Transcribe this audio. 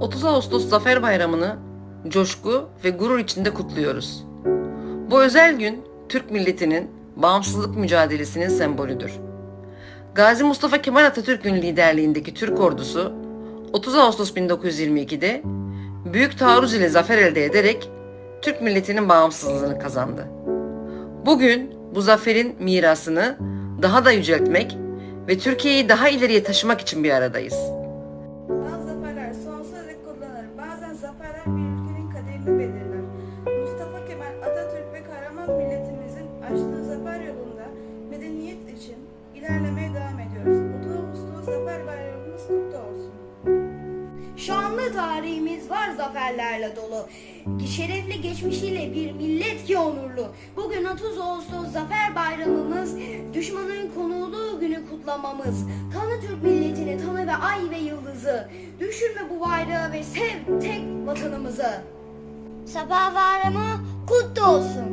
30 Ağustos Zafer Bayramı'nı coşku ve gurur içinde kutluyoruz. Bu özel gün Türk milletinin bağımsızlık mücadelesinin sembolüdür. Gazi Mustafa Kemal Atatürk'ün liderliğindeki Türk ordusu 30 Ağustos 1922'de büyük taarruz ile zafer elde ederek Türk milletinin bağımsızlığını kazandı. Bugün bu zaferin mirasını daha da yüceltmek ve Türkiye'yi daha ileriye taşımak için bir aradayız. Kutlanır. Bazen zaferler bir ülkenin kaderini belirler. Mustafa Kemal Atatürk ve kahraman milletimizin açtığı zafer yolunda medeniyet için ilerlemeye devam ediyoruz. 30 Ağustos Zafer Bayramımız kutlu olsun. Şanlı tarihimiz var zaferlerle dolu. Şerefli geçmişiyle bir millet ki onurlu. Bugün 30 Ağustos Zafer Bayramımız, düşmanın günü kutlamamız. Tanı Türk milletini, tanı ve ay ve yıldızı. Düşürme bu bayrağı ve sev tek vatanımızı. Sabah bayramı kutlu olsun.